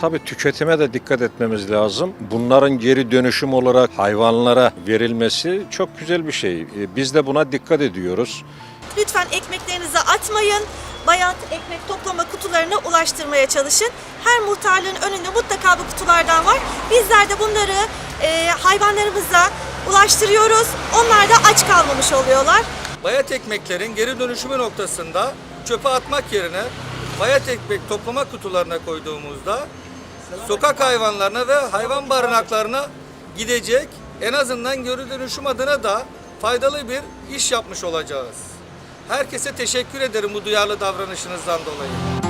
Tabii tüketime de dikkat etmemiz lazım. Bunların geri dönüşüm olarak hayvanlara verilmesi çok güzel bir şey. E, Biz de buna dikkat ediyoruz. Lütfen ekmeklerinizi atmayın. Bayat ekmek toplama kutularına ulaştırmaya çalışın. Her muhtarlığın önünde mutlaka bu kutulardan var. Bizler de bunları e, hayvanlarımıza ulaştırıyoruz. Onlar da aç kalmamış oluyorlar. Bayat ekmeklerin geri dönüşümü noktasında çöpe atmak yerine bayat ekmek toplama kutularına koyduğumuzda sokak hayvanlarına ve hayvan barınaklarına gidecek en azından geri dönüşüm adına da faydalı bir iş yapmış olacağız. Herkese teşekkür ederim bu duyarlı davranışınızdan dolayı.